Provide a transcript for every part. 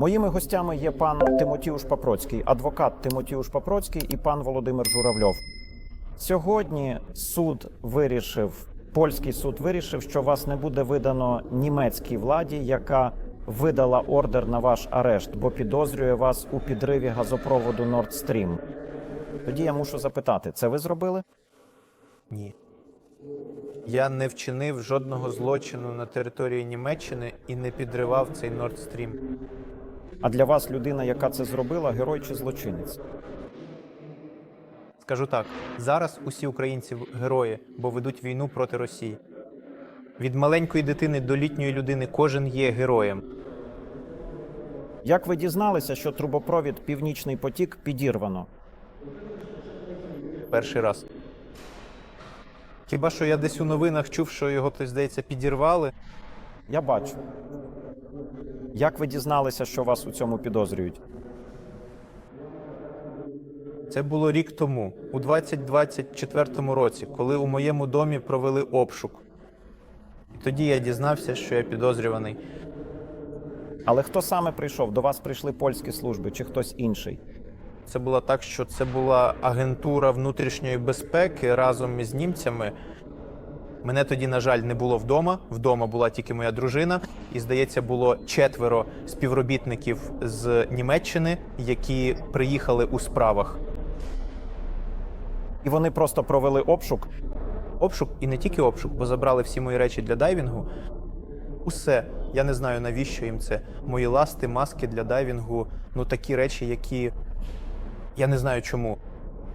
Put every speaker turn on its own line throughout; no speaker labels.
Моїми гостями є пан Тимотіуш Папроцький, адвокат Тимотіуш Папроцький і пан Володимир Журавльов. Сьогодні суд вирішив, польський суд вирішив, що вас не буде видано німецькій владі, яка видала ордер на ваш арешт, бо підозрює вас у підриві газопроводу Nord Stream. Тоді я мушу запитати, це ви зробили?
Ні. Я не вчинив жодного злочину на території Німеччини і не підривав цей Nord Stream.
А для вас людина, яка це зробила, герой чи злочинець?
Скажу так: зараз усі українці герої, бо ведуть війну проти Росії. Від маленької дитини до літньої людини кожен є героєм.
Як ви дізналися, що трубопровід Північний потік підірвано?
Перший раз. Хіба що я десь у новинах чув, що його хтось, здається, підірвали.
Я бачу. Як ви дізналися, що вас у цьому підозрюють?
Це було рік тому, у 2024 році, коли у моєму домі провели обшук. І тоді я дізнався, що я підозрюваний.
Але хто саме прийшов? До вас прийшли польські служби чи хтось інший?
Це було так, що це була агентура внутрішньої безпеки разом із німцями. Мене тоді, на жаль, не було вдома. Вдома була тільки моя дружина, і здається, було четверо співробітників з Німеччини, які приїхали у справах.
І вони просто провели обшук.
Обшук і не тільки обшук, бо забрали всі мої речі для дайвінгу. Усе. Я не знаю, навіщо їм це. Мої ласти, маски для дайвінгу. Ну такі речі, які я не знаю чому.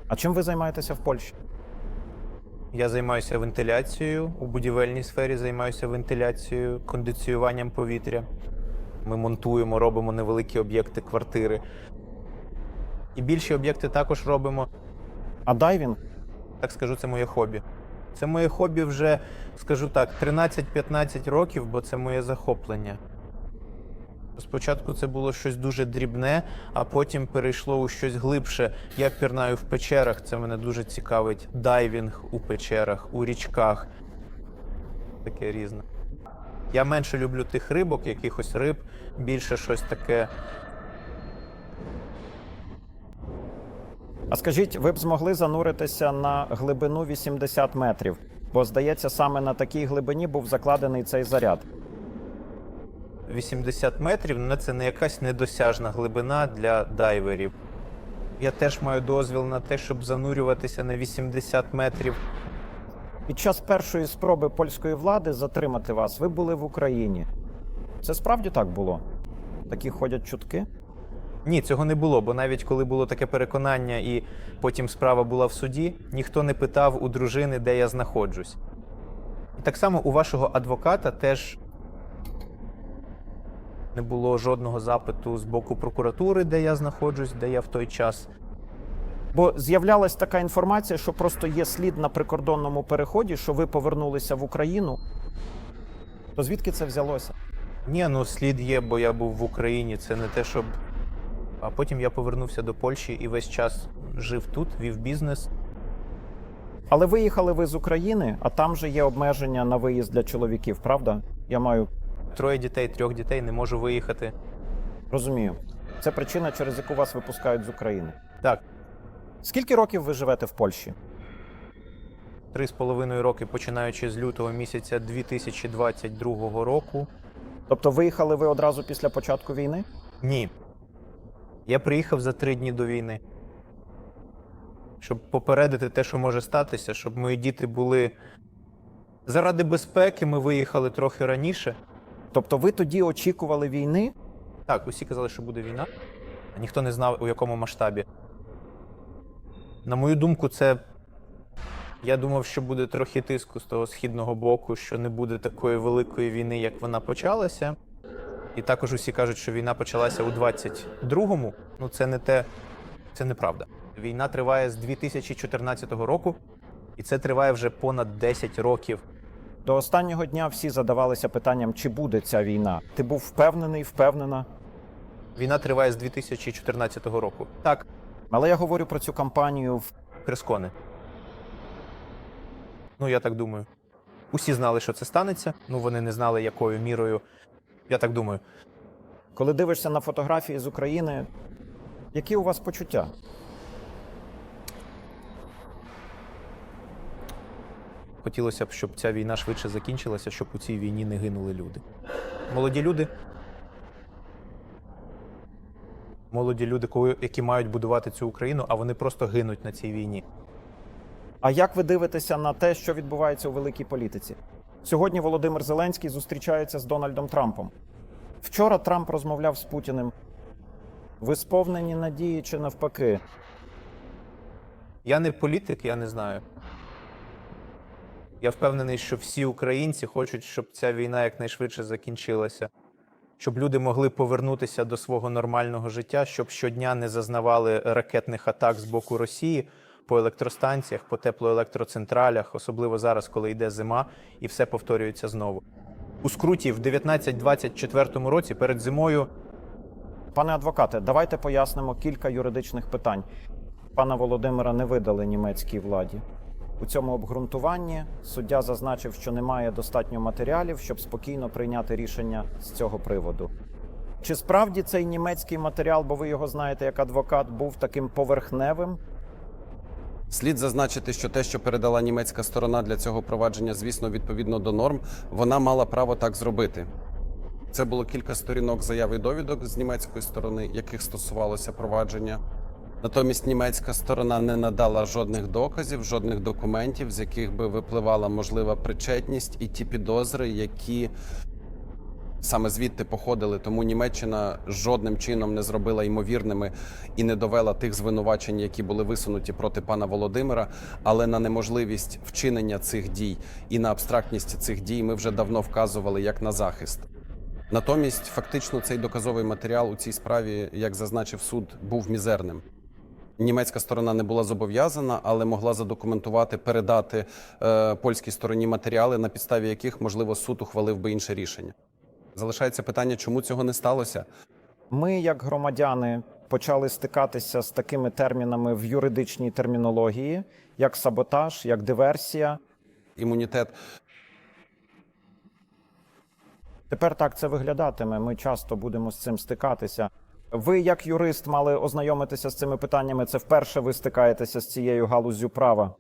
А чим ви займаєтеся в Польщі?
Я займаюся вентиляцією у будівельній сфері, займаюся вентиляцією, кондиціюванням повітря. Ми монтуємо, робимо невеликі об'єкти квартири. І більші об'єкти також робимо.
А дайвінг?
Так скажу, це моє хобі. Це моє хобі вже, скажу так, 13-15 років, бо це моє захоплення. Спочатку це було щось дуже дрібне, а потім перейшло у щось глибше. Я пірнаю в печерах, це мене дуже цікавить. Дайвінг у печерах, у річках. Таке різне. Я менше люблю тих рибок, якихось риб, більше щось таке.
А скажіть, ви б змогли зануритися на глибину 80 метрів? Бо, здається, саме на такій глибині був закладений цей заряд.
80 метрів ну, це не якась недосяжна глибина для дайверів. Я теж маю дозвіл на те, щоб занурюватися на 80 метрів.
Під час першої спроби польської влади затримати вас, ви були в Україні. Це справді так було? Такі ходять чутки?
Ні, цього не було, бо навіть коли було таке переконання, і потім справа була в суді, ніхто не питав у дружини, де я знаходжусь. І так само у вашого адвоката теж не було жодного запиту з боку прокуратури, де я знаходжусь, де я в той час.
Бо з'являлась така інформація, що просто є слід на прикордонному переході, що ви повернулися в Україну. То звідки це взялося?
Ні, ну слід є, бо я був в Україні. Це не те, щоб. А потім я повернувся до Польщі і весь час жив тут, вів бізнес.
Але виїхали ви з України, а там же є обмеження на виїзд для чоловіків, правда? Я маю
Троє дітей, трьох дітей, не можу виїхати.
розумію. Це причина, через яку вас випускають з України.
Так,
Скільки років ви живете в Польщі?
три з половиною роки, починаючи з лютого місяця 2022 року.
Тобто виїхали ви одразу після початку війни?
Ні. Я приїхав за три дні до війни. Щоб попередити те, що може статися, щоб мої діти були. Заради безпеки ми виїхали трохи раніше.
Тобто ви тоді очікували війни?
Так, усі казали, що буде війна, ніхто не знав, у якому масштабі. На мою думку, це. Я думав, що буде трохи тиску з того східного боку, що не буде такої великої війни, як вона почалася. І також усі кажуть, що війна почалася у 22-му. Ну, це не те, це неправда. Війна триває з 2014 року, і це триває вже понад 10 років.
До останнього дня всі задавалися питанням, чи буде ця війна. Ти був впевнений, впевнена.
Війна триває з 2014 року. Так,
Але я говорю про цю кампанію в
Херскони. Ну, я так думаю. Усі знали, що це станеться. Ну, вони не знали, якою мірою. Я так думаю.
Коли дивишся на фотографії з України, які у вас почуття?
Хотілося б, щоб ця війна швидше закінчилася, щоб у цій війні не гинули люди. Молоді люди. Молоді люди, які мають будувати цю Україну, а вони просто гинуть на цій війні.
А як ви дивитеся на те, що відбувається у великій політиці? Сьогодні Володимир Зеленський зустрічається з Дональдом Трампом. Вчора Трамп розмовляв з Путіним. Ви сповнені надії чи навпаки?
Я не політик, я не знаю. Я впевнений, що всі українці хочуть, щоб ця війна якнайшвидше закінчилася, щоб люди могли повернутися до свого нормального життя, щоб щодня не зазнавали ракетних атак з боку Росії по електростанціях, по теплоелектроцентралях, особливо зараз, коли йде зима, і все повторюється знову. У скруті в 1924 році перед зимою
Пане адвокате, давайте пояснимо кілька юридичних питань. Пана Володимира не видали німецькій владі. У цьому обґрунтуванні суддя зазначив, що немає достатньо матеріалів, щоб спокійно прийняти рішення з цього приводу. Чи справді цей німецький матеріал, бо ви його знаєте як адвокат, був таким поверхневим?
Слід зазначити, що те, що передала німецька сторона для цього провадження, звісно, відповідно до норм, вона мала право так зробити. Це було кілька сторінок заяв і довідок з німецької сторони, яких стосувалося провадження. Натомість німецька сторона не надала жодних доказів, жодних документів, з яких би випливала можлива причетність і ті підозри, які саме звідти походили. Тому Німеччина жодним чином не зробила ймовірними і не довела тих звинувачень, які були висунуті проти пана Володимира. Але на неможливість вчинення цих дій і на абстрактність цих дій ми вже давно вказували як на захист. Натомість, фактично, цей доказовий матеріал у цій справі, як зазначив суд, був мізерним. Німецька сторона не була зобов'язана, але могла задокументувати, передати е, польській стороні матеріали, на підставі яких, можливо, суд ухвалив би інше рішення. Залишається питання, чому цього не сталося.
Ми, як громадяни, почали стикатися з такими термінами в юридичній термінології, як саботаж, як диверсія.
Імунітет
Тепер так це виглядатиме. Ми часто будемо з цим стикатися. Ви, як юрист, мали ознайомитися з цими питаннями. Це вперше ви стикаєтеся з цією галуззю права.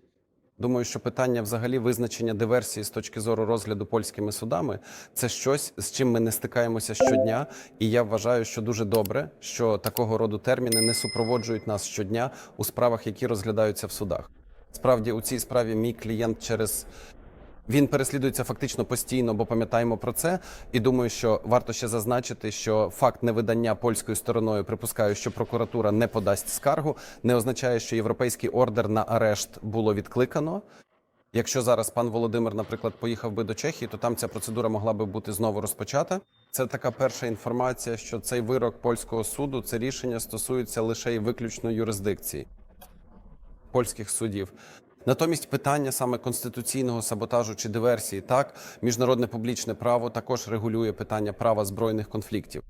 Думаю, що питання взагалі визначення диверсії з точки зору розгляду польськими судами це щось, з чим ми не стикаємося щодня. І я вважаю, що дуже добре, що такого роду терміни не супроводжують нас щодня у справах, які розглядаються в судах. Справді, у цій справі мій клієнт через він переслідується фактично постійно, бо пам'ятаємо про це. І думаю, що варто ще зазначити, що факт невидання польською стороною, припускаю, що прокуратура не подасть скаргу, не означає, що європейський ордер на арешт було відкликано. Якщо зараз пан Володимир, наприклад, поїхав би до Чехії, то там ця процедура могла би бути знову розпочата. Це така перша інформація, що цей вирок польського суду, це рішення стосується лише і виключно юрисдикції польських судів. Натомість питання саме конституційного саботажу чи диверсії, так міжнародне публічне право також регулює питання права збройних конфліктів.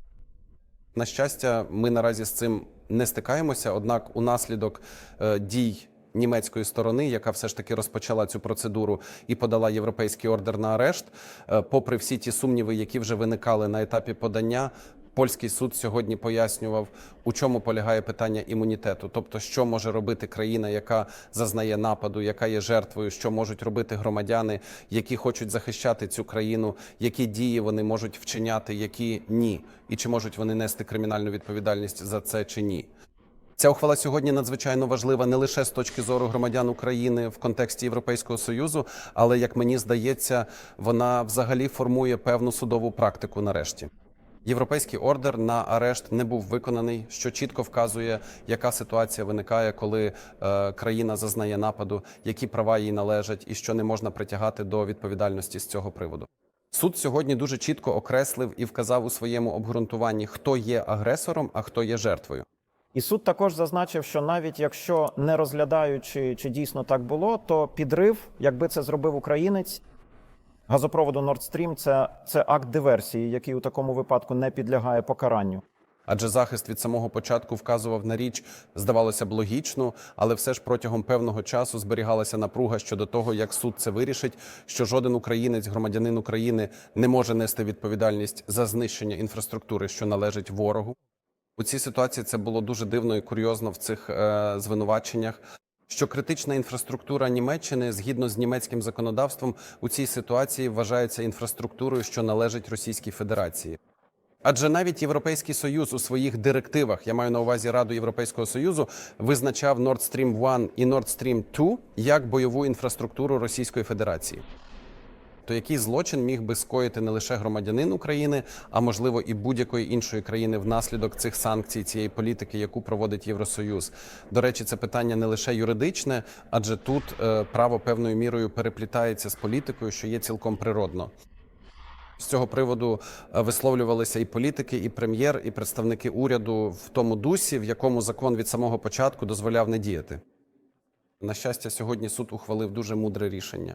На щастя, ми наразі з цим не стикаємося. Однак, унаслідок е, дій німецької сторони, яка все ж таки розпочала цю процедуру і подала європейський ордер на арешт, е, попри всі ті сумніви, які вже виникали на етапі подання. Польський суд сьогодні пояснював, у чому полягає питання імунітету, тобто, що може робити країна, яка зазнає нападу, яка є жертвою, що можуть робити громадяни, які хочуть захищати цю країну, які дії вони можуть вчиняти, які ні, і чи можуть вони нести кримінальну відповідальність за це чи ні. Ця ухвала сьогодні надзвичайно важлива не лише з точки зору громадян України в контексті Європейського союзу, але як мені здається, вона взагалі формує певну судову практику нарешті. Європейський ордер на арешт не був виконаний, що чітко вказує, яка ситуація виникає, коли е, країна зазнає нападу, які права їй належать, і що не можна притягати до відповідальності з цього приводу. Суд сьогодні дуже чітко окреслив і вказав у своєму обґрунтуванні, хто є агресором, а хто є жертвою.
І суд також зазначив, що навіть якщо не розглядаючи, чи дійсно так було, то підрив, якби це зробив українець, газопроводу Nord Stream – це, це акт диверсії, який у такому випадку не підлягає покаранню.
Адже захист від самого початку вказував на річ, здавалося б, логічну, але все ж протягом певного часу зберігалася напруга щодо того, як суд це вирішить, що жоден українець, громадянин України, не може нести відповідальність за знищення інфраструктури, що належить ворогу. У цій ситуації це було дуже дивно і курйозно в цих е, звинуваченнях. Що критична інфраструктура Німеччини згідно з німецьким законодавством у цій ситуації вважається інфраструктурою, що належить Російській Федерації. Адже навіть Європейський Союз у своїх директивах, я маю на увазі Раду Європейського Союзу, визначав Nord Stream 1 і Nord Stream 2 як бойову інфраструктуру Російської Федерації. То який злочин міг би скоїти не лише громадянин України, а можливо і будь-якої іншої країни внаслідок цих санкцій, цієї політики, яку проводить Євросоюз? До речі, це питання не лише юридичне, адже тут е, право певною мірою переплітається з політикою, що є цілком природно. З цього приводу е, висловлювалися і політики, і прем'єр, і представники уряду в тому дусі, в якому закон від самого початку дозволяв не діяти. На щастя, сьогодні суд ухвалив дуже мудре рішення.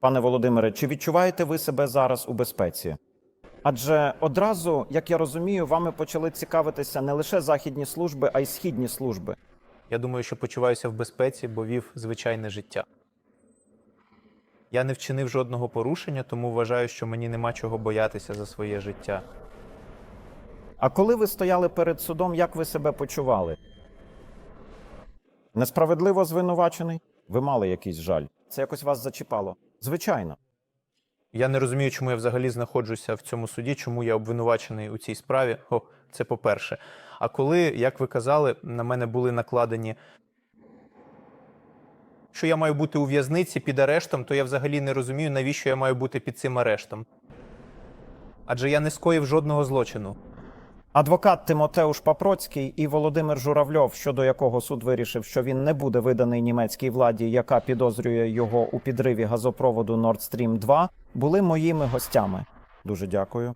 Пане Володимире, чи відчуваєте ви себе зараз у безпеці? Адже одразу, як я розумію, вами почали цікавитися не лише західні служби, а й східні служби.
Я думаю, що почуваюся в безпеці, бо вів звичайне життя. Я не вчинив жодного порушення, тому вважаю, що мені нема чого боятися за своє життя.
А коли ви стояли перед судом, як ви себе почували? Несправедливо звинувачений? Ви мали якийсь жаль. Це якось вас зачіпало. Звичайно.
Я не розумію, чому я взагалі знаходжуся в цьому суді, чому я обвинувачений у цій справі. О, це по-перше. А коли, як ви казали, на мене були накладені, що я маю бути у в'язниці під арештом, то я взагалі не розумію, навіщо я маю бути під цим арештом. Адже я не скоїв жодного злочину.
Адвокат Тимотеуш Папроцький і Володимир Журавльов, щодо якого суд вирішив, що він не буде виданий німецькій владі, яка підозрює його у підриві газопроводу Nord Stream 2, були моїми гостями. Дуже дякую.